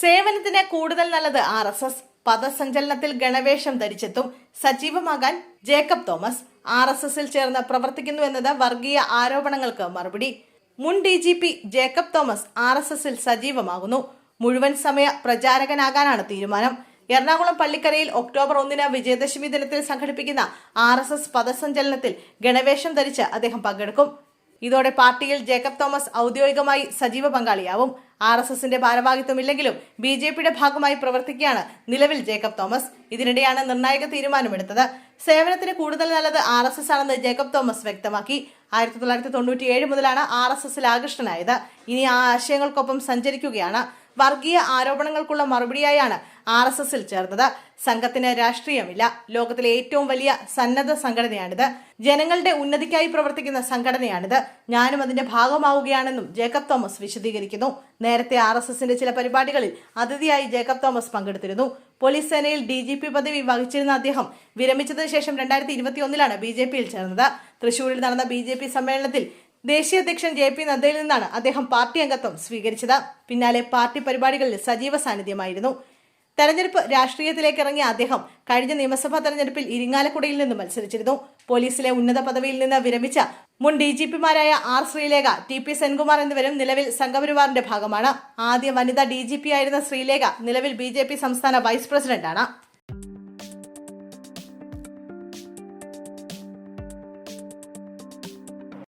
സേവനത്തിന് കൂടുതൽ നല്ലത് ആർ എസ് എസ്. പദസഞ്ചലനത്തിൽ ഗണവേഷം ധരിച്ചെത്തും സജീവമാകാൻ ജേക്കബ് തോമസ്. ആർ എസ് എസിൽ ചേർന്ന് പ്രവർത്തിക്കുന്നു എന്നത് വർഗീയ ആരോപണങ്ങൾക്ക് മറുപടി. മുൻ D G P Jacob Thomas R S എസിൽ സജീവമാകുന്നു. മുഴുവൻ സമയ പ്രചാരകനാകാനാണ് തീരുമാനം. എറണാകുളം പള്ളിക്കരയിൽ ഒക്ടോബർ ഒന്നിന് വിജയദശമി ദിനത്തിൽ സംഘടിപ്പിക്കുന്ന ആർ എസ് എസ് പദസഞ്ചലനത്തിൽ ഗണവേഷം ധരിച്ച് അദ്ദേഹം പങ്കെടുക്കും. ഇതോടെ പാർട്ടിയിൽ ജേക്കബ് തോമസ് ഔദ്യോഗികമായി സജീവ പങ്കാളിയാവും. ആർ എസ് എസിന്റെ ഭാരവാഹിത്വമില്ലെങ്കിലും ബി ജെ പിയുടെ ഭാഗമായി പ്രവർത്തിക്കുകയാണ് നിലവിൽ ജേക്കബ് തോമസ്. ഇതിനിടെയാണ് നിർണായക തീരുമാനമെടുത്തത്. സേവനത്തിന് കൂടുതൽ നല്ലത് ആർ എസ് എസ് ആണെന്ന് ജേക്കബ് തോമസ് വ്യക്തമാക്കി. ആയിരത്തി തൊള്ളായിരത്തി തൊണ്ണൂറ്റി ഏഴ് മുതലാണ് ആർ എസ് എസിൽ ആകൃഷ്ടനായത്. ഇനി ആ ആശയങ്ങൾക്കൊപ്പം സഞ്ചരിക്കുകയാണ്. വർഗീയ ആരോപണങ്ങൾക്കുള്ള മറുപടിയായാണ് ആർ എസ് എസിൽ ചേർന്നത്. സംഘത്തിന് രാഷ്ട്രീയമില്ല. ലോകത്തിലെ ഏറ്റവും വലിയ സന്നദ്ധ സംഘടനയാണിത്. ജനങ്ങളുടെ ഉന്നതിക്കായി പ്രവർത്തിക്കുന്ന സംഘടനയാണിത്. ഞാനും അതിന്റെ ഭാഗമാവുകയാണെന്നും ജേക്കബ് തോമസ് വിശദീകരിക്കുന്നു. നേരത്തെ ആർ എസ് എസിന്റെ ചില പരിപാടികളിൽ അതിഥിയായി ജേക്കബ് തോമസ് പങ്കെടുത്തിരുന്നു. പോലീസ് സേനയിൽ ഡി ജി പി പദവി വഹിച്ചിരുന്ന അദ്ദേഹം വിരമിച്ചതിന് ശേഷം രണ്ടായിരത്തി ഇരുപത്തിയൊന്നിലാണ് ബി ജെ പിയിൽ ചേർന്നത്. തൃശൂരിൽ നടന്ന ബി ജെ പി സമ്മേളനത്തിൽ ദേശീയ അധ്യക്ഷൻ ജെ പി നദ്ദയിൽ നിന്നാണ് അദ്ദേഹം പാർട്ടി അംഗത്വം സ്വീകരിച്ചത്. പിന്നാലെ പാർട്ടി പരിപാടികളിൽ സജീവ സാന്നിധ്യമായിരുന്നു. തെരഞ്ഞെടുപ്പ് രാഷ്ട്രീയത്തിലേക്ക് ഇറങ്ങിയ അദ്ദേഹം കഴിഞ്ഞ നിയമസഭാ തെരഞ്ഞെടുപ്പിൽ ഇരിങ്ങാലക്കുടയിൽ നിന്ന് മത്സരിച്ചിരുന്നു. പോലീസിലെ ഉന്നത പദവിയിൽ നിന്ന് വിരമിച്ച മുൻ D G പിമാരായ R Sreelekha T P Senkumar എന്നിവരും നിലവിൽ സംഘപരിവാറിന്റെ ഭാഗമാണ്. ആദ്യ വനിതാ ഡി ജി പി ആയിരുന്ന ശ്രീലേഖ നിലവിൽ ബി ജെ പി സംസ്ഥാന വൈസ് പ്രസിഡന്റാണ്.